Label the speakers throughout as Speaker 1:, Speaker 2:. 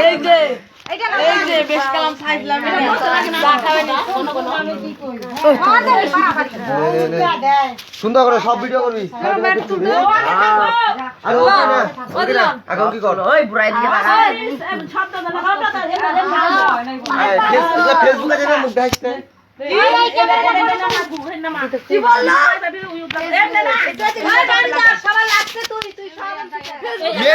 Speaker 1: এই যে এই যে বেশ কালাম ফাইজলাম
Speaker 2: সুন্দর করে সব ভিডিও করবি আর ওকে না, ওকে না। এখন কি কর
Speaker 1: ওই বুড়াই দিকে
Speaker 2: ফেসবুকে ফেসবুকে যেন মুখ দেখাইস না।
Speaker 1: কি বলল
Speaker 2: ইয়ে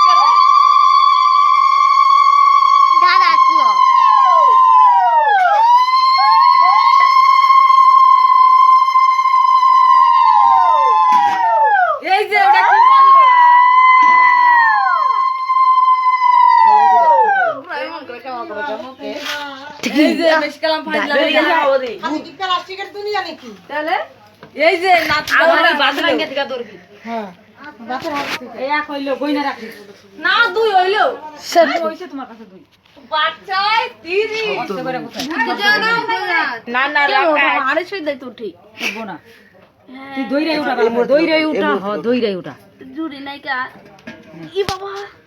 Speaker 1: এই যে
Speaker 3: না
Speaker 1: তাহলে? এই যে নাচ দুই হইল। বাচ্চায় তিরিশ। না না
Speaker 3: আড়াইশো দেয় তো ঠিক। জুড়ি নাই কা ই বাবা
Speaker 2: আস্তে করে
Speaker 3: আত্তা কুটে হয় দাঁড়াই যাবা
Speaker 2: আস্তে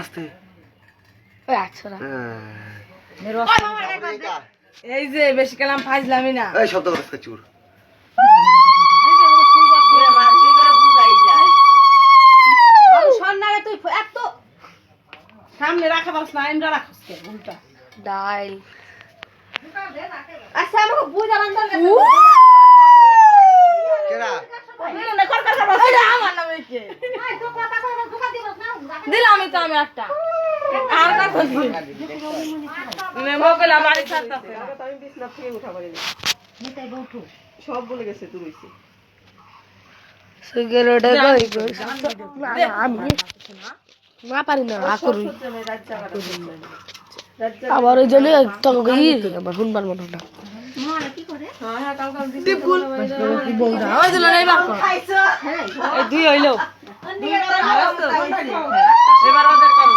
Speaker 2: আস্তে। হ্যাঁ।
Speaker 1: এই যে বেশি কালাম ফাইজলামি না।
Speaker 2: এই শব্দ করে চুর।
Speaker 3: তুই এত
Speaker 1: সামনে রাখা পারছ না এমরা রাখছ উল্টা
Speaker 3: ডাইল। আচ্ছা আমাকে বুঝা বান্ধব
Speaker 2: কেরা
Speaker 1: আমার নামে কে দিলাম তো আমি একটা আর কথা মেমো পেলাম বাড়ি ছাড়তাছে
Speaker 4: না। পারি না আ করি। আবার ওই জন্য তোকে ই আমার শুনবার মনে না।
Speaker 1: ওই দিল এই বার কর এই দুই হইল। এবার ওদের করো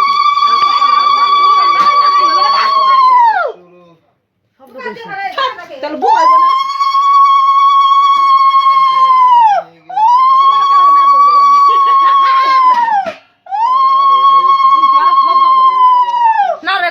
Speaker 1: তাহলে বুঝাইবো না? না রে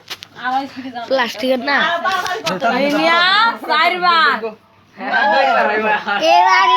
Speaker 4: প্লাস্টিকের না
Speaker 1: চারবার
Speaker 3: এবার